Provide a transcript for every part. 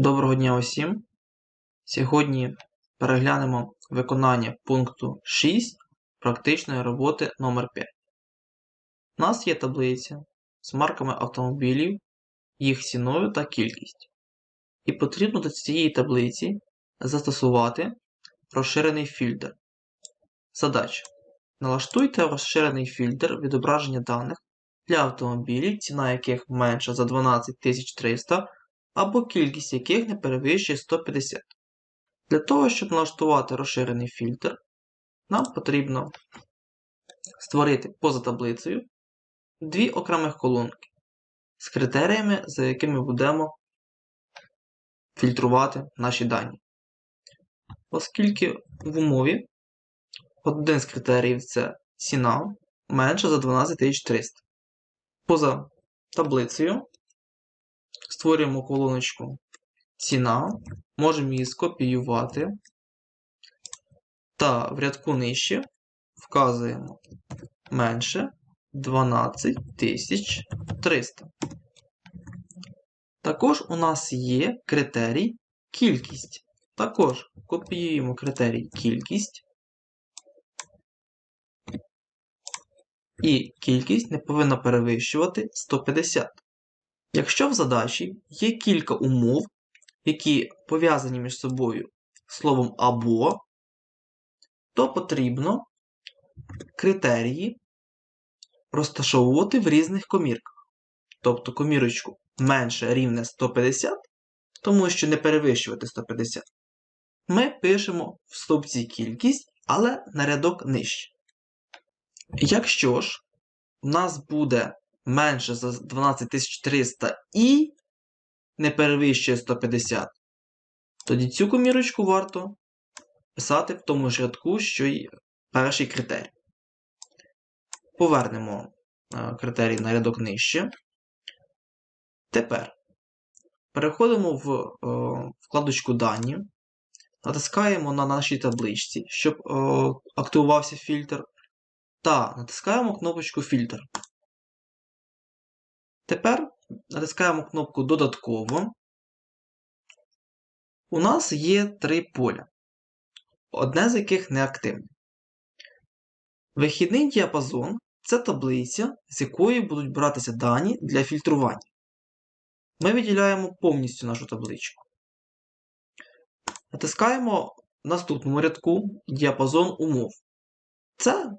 Доброго дня усім! Сьогодні переглянемо виконання пункту 6 практичної роботи номер 5 У нас є таблиця з марками автомобілів, їх ціною та кількість. І потрібно до цієї таблиці застосувати розширений фільтр. Задача. Налаштуйте розширений фільтр відображення даних для автомобілів, ціна яких менша за 12300 або кількість яких не перевищує 150. Для того, щоб налаштувати розширений фільтр, нам потрібно створити поза таблицею дві окремих колонки з критеріями, за якими будемо фільтрувати наші дані. Оскільки в умові один з критеріїв це ціна менша за 12300. Поза таблицею створюємо колоночку ціна, можемо її скопіювати та в рядку нижче вказуємо менше 12300. Також у нас є критерій кількість. Також копіюємо критерій кількість. І кількість не повинна перевищувати 150. Якщо в задачі є кілька умов, які пов'язані між собою словом або, то потрібно критерії розташовувати в різних комірках. Тобто комірочку менше рівне 150, тому що не перевищувати 150. Ми пишемо в стовпці кількість, але на рядок нижче. Якщо ж у нас буде менше за 12300 і не перевищує 150, тоді цю комірочку варто писати в тому ж рядку, що й перший критерій. Повернемо е, критерій на рядок нижче. Тепер переходимо в е, вкладочку Дані, натискаємо на нашій табличці, щоб е, активувався фільтр, та натискаємо кнопочку Фільтр. Тепер натискаємо кнопку Додатково. У нас є три поля, одне з яких неактивне. Вихідний діапазон це таблиця, з якої будуть братися дані для фільтрування. Ми виділяємо повністю нашу табличку. Натискаємо в наступному рядку діапазон умов. Це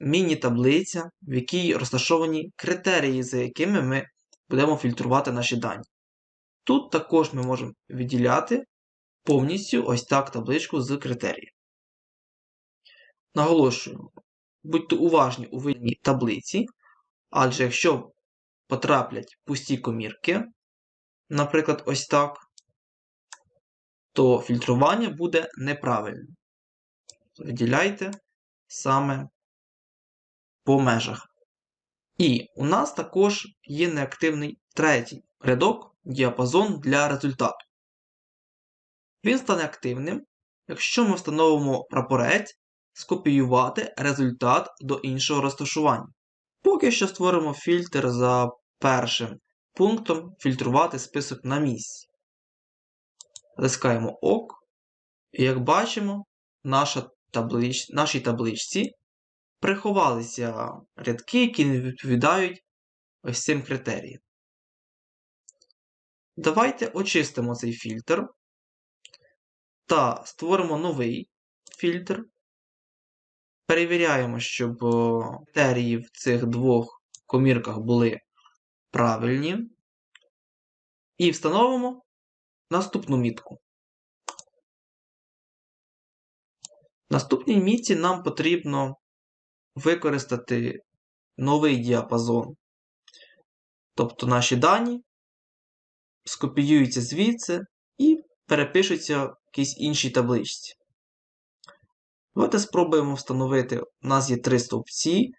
міні-таблиця, в якій розташовані критерії, за якими ми будемо фільтрувати наші дані. Тут також ми можемо відділяти повністю ось так табличку з критеріїв. Наголошую, будьте уважні у видній таблиці, адже якщо потраплять пусті комірки, наприклад, ось так, то фільтрування буде неправильним. Виділяйте саме по межах. І у нас також є неактивний третій рядок діапазон для результату. Він стане активним, якщо ми встановимо прапорець скопіювати результат до іншого розташування. Поки що створимо фільтр за першим пунктом фільтрувати список на місці. Натискаємо ОК, і як бачимо, наша таблич... нашій табличці приховалися рядки, які не відповідають ось цим критеріям. Давайте очистимо цей фільтр та створимо новий фільтр. Перевіряємо, щоб критерії в цих двох комірках були правильні. І встановимо наступну мітку. Наступній мітці нам потрібно використати новий діапазон. Тобто наші дані скопіюються звідси і перепишуться в якійсь іншій табличці. Давайте спробуємо встановити. У нас є три стовпці,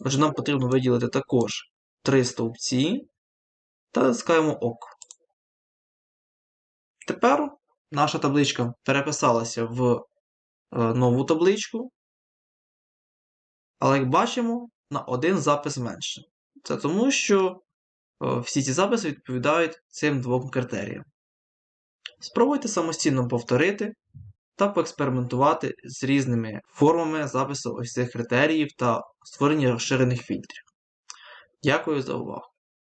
отже, нам потрібно виділити також три стовпці та натискаємо ОК. Тепер наша табличка переписалася в е, нову табличку, але як бачимо, на один запис менше. Це тому, що е, всі ці записи відповідають цим двом критеріям. Спробуйте самостійно повторити та поекспериментувати з різними формами запису ось цих критеріїв та створення розширених фільтрів. Дякую за увагу!